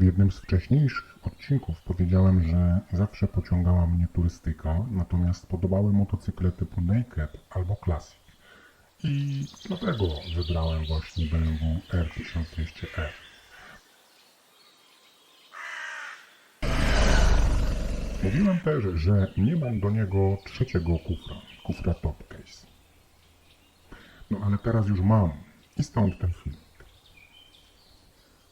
W jednym z wcześniejszych odcinków powiedziałem, że zawsze pociągała mnie turystyka, natomiast podobały motocykle typu Naked albo Classic. I dlatego wybrałem właśnie BMW R1200R. Mówiłem też, że nie mam do niego trzeciego kufra, kufra Top Case. No ale teraz już mam i stąd ten film.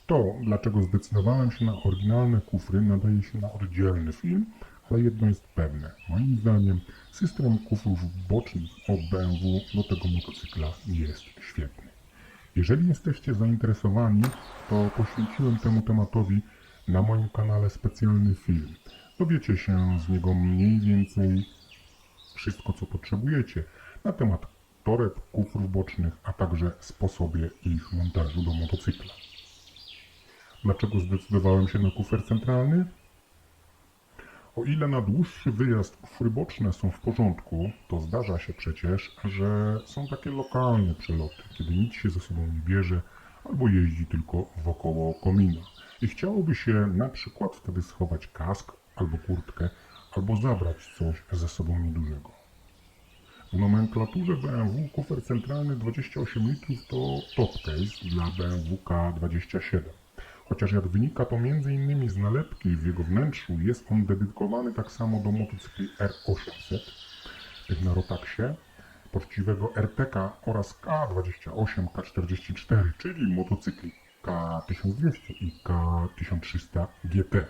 To, dlaczego zdecydowałem się na oryginalne kufry, nadaje się na oddzielny film, ale jedno jest pewne. Moim zdaniem system kufrów bocznych BMW do tego motocykla jest świetny. Jeżeli jesteście zainteresowani, to poświęciłem temu tematowi na moim kanale specjalny film. Dowiecie się z niego mniej więcej wszystko, co potrzebujecie na temat toreb, kufrów bocznych, a także sposobie ich montażu do motocykla. Dlaczego zdecydowałem się na kufer centralny? O ile na dłuższy wyjazd kufry boczne są w porządku, to zdarza się przecież, że są takie lokalne przeloty, kiedy nic się ze sobą nie bierze albo jeździ tylko wokoło komina. I chciałoby się na przykład wtedy schować kask albo kurtkę, albo zabrać coś ze sobą niedużego. W nomenklaturze BMW kufer centralny 28 litrów to top case dla BMW K27. Chociaż jak wynika to m.in. z nalepki w jego wnętrzu, jest on dedykowany tak samo do motocykli R800, tych na Rotaxie, poczciwego RTK oraz K28, K44, czyli motocykli K1200 i K1300 GT.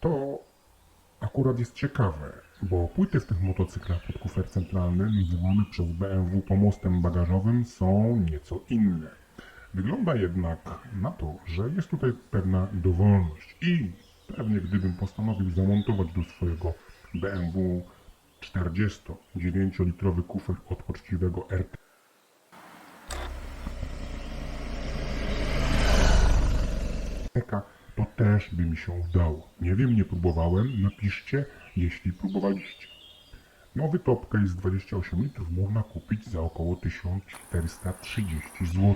To akurat jest ciekawe, bo płyty w tych motocyklach pod kufer centralny, nazywane przez BMW pomostem bagażowym, są nieco inne. Wygląda jednak na to, że jest tutaj pewna dowolność i pewnie gdybym postanowił zamontować do swojego BMW 49-litrowy kufer od poczciwego RT to też by mi się udało. Nie wiem, nie próbowałem. Napiszcie, jeśli próbowaliście. Nowy topcase z 28 litrów można kupić za około 1430 zł.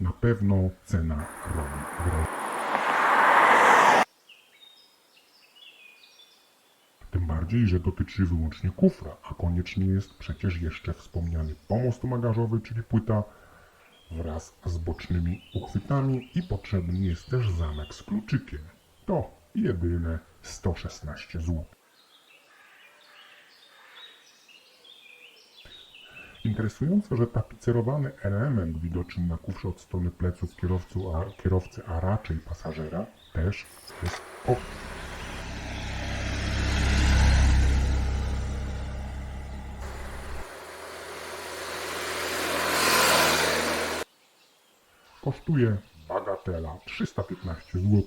Na pewno cena robi wrażenie. Tym bardziej, że dotyczy wyłącznie kufra, a koniecznie jest przecież jeszcze wspomniany pomost bagażowy, czyli płyta wraz z bocznymi uchwytami i potrzebny jest też zamek z kluczykiem. To jedyne 116 zł. Interesujące, że tapicerowany element widoczny na kufrze od strony pleców kierowcy, a, kierowcy, a raczej pasażera też jest ok. Kosztuje bagatela 315 zł,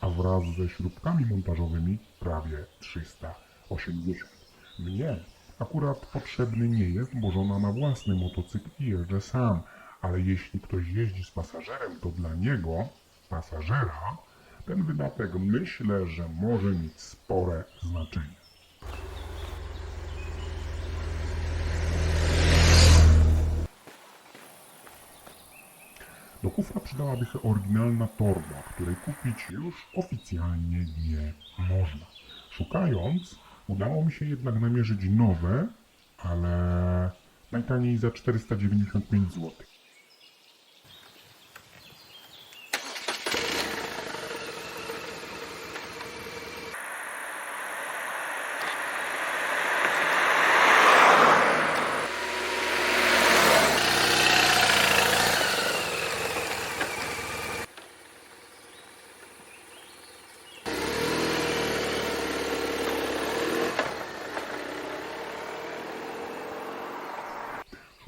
a wraz ze śrubkami montażowymi prawie 380. Mnie akurat potrzebny nie jest, bo żona ma własny motocykl i jeżdżę sam, ale jeśli ktoś jeździ z pasażerem, to dla niego, pasażera, ten wydatek myślę, że może mieć spore znaczenie. Do kufra przydałaby się oryginalna torba, której kupić już oficjalnie nie można. Szukając, udało mi się jednak namierzyć nowe, ale najtaniej za 495 zł.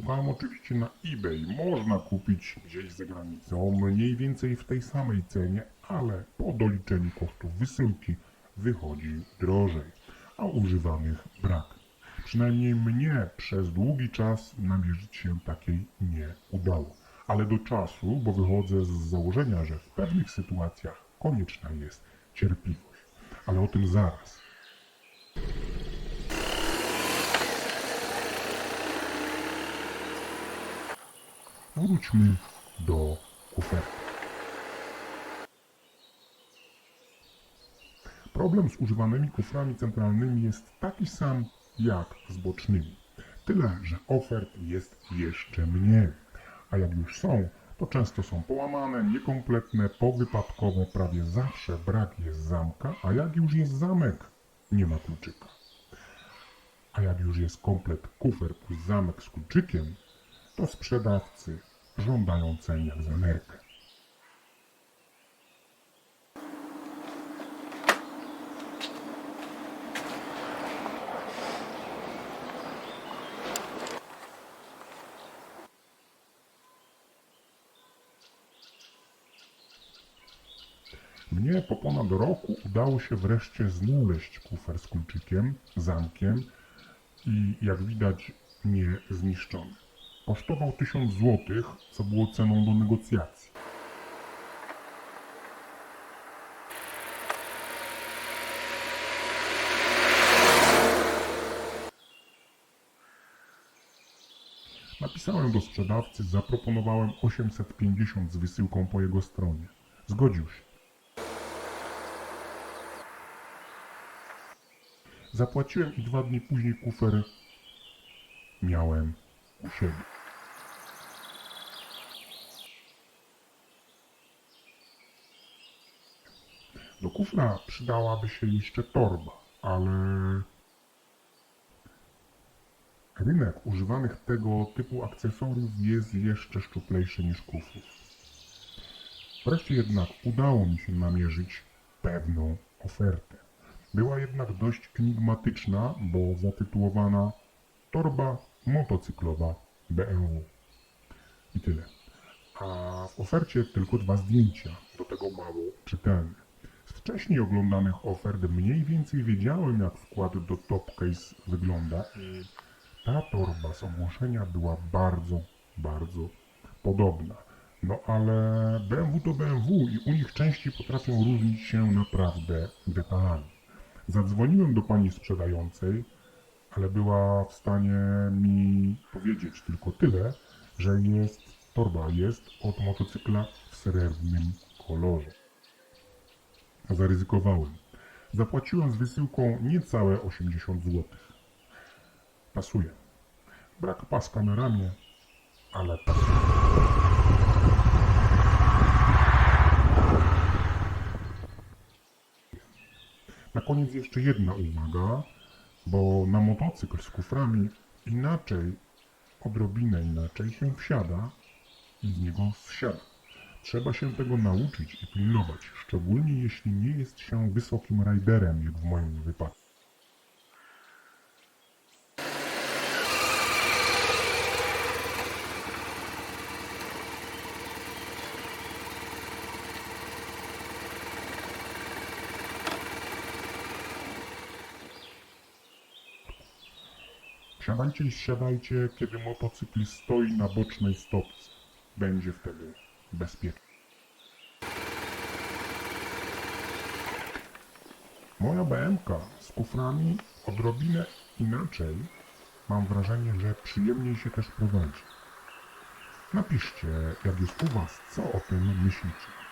Szukałem oczywiście na eBay. Można kupić gdzieś za granicą, mniej więcej w tej samej cenie, ale po doliczeniu kosztów wysyłki wychodzi drożej, a używanych brak. Przynajmniej mnie przez długi czas namierzyć się takiej nie udało. Ale do czasu, bo wychodzę z założenia, że w pewnych sytuacjach konieczna jest cierpliwość. Ale o tym zaraz. Wróćmy do oferty. Problem z używanymi kuframi centralnymi jest taki sam jak z bocznymi. Tyle, że ofert jest jeszcze mniej. A jak już są, to często są połamane, niekompletne, powypadkowe, prawie zawsze brak jest zamka, a jak już jest zamek, nie ma kluczyka. A jak już jest komplet kufer plus zamek z kluczykiem, to sprzedawcy żądają cen jak za nerkę. Mnie po ponad roku udało się wreszcie znaleźć kufer z kluczykiem, zamkiem i jak widać nie zniszczony. Kosztował 1000 zł, co było ceną do negocjacji. Napisałem do sprzedawcy, zaproponowałem 850 z wysyłką po jego stronie. Zgodził się. Zapłaciłem i dwa dni później kufer miałem u siebie. Do kufra przydałaby się jeszcze torba, ale rynek używanych tego typu akcesoriów jest jeszcze szczuplejszy niż kufrów. Wreszcie jednak udało mi się namierzyć pewną ofertę. Była jednak dość enigmatyczna, bo zatytułowana Torba motocyklowa BMW. I tyle. A w ofercie tylko dwa zdjęcia, do tego mało czytelne. Wcześniej oglądanych ofert mniej więcej wiedziałem, jak skład do Top Case wygląda i ta torba z ogłoszenia była bardzo, bardzo podobna. No ale BMW to BMW i u nich części potrafią różnić się naprawdę detalami. Zadzwoniłem do pani sprzedającej, ale była w stanie mi powiedzieć tylko tyle, że jest torba jest od motocykla w srebrnym kolorze. Zaryzykowałem. Zapłaciłem z wysyłką niecałe 80 zł. Pasuje. Brak paska na ramię, ale pasuje. Na koniec jeszcze jedna uwaga, bo na motocykl z kuframi inaczej, odrobinę inaczej się wsiada i z niego zsiada. Trzeba się tego nauczyć i pilnować, szczególnie jeśli nie jest się wysokim rajderem, jak w moim wypadku. Siadajcie i siadajcie, kiedy motocykl stoi na bocznej stopce. Będzie wtedy bezpiecznie. Moja BMK z kuframi odrobinę inaczej. Mam wrażenie, że przyjemniej się też prowadzi. Napiszcie, jak jest u Was, co o tym myślicie.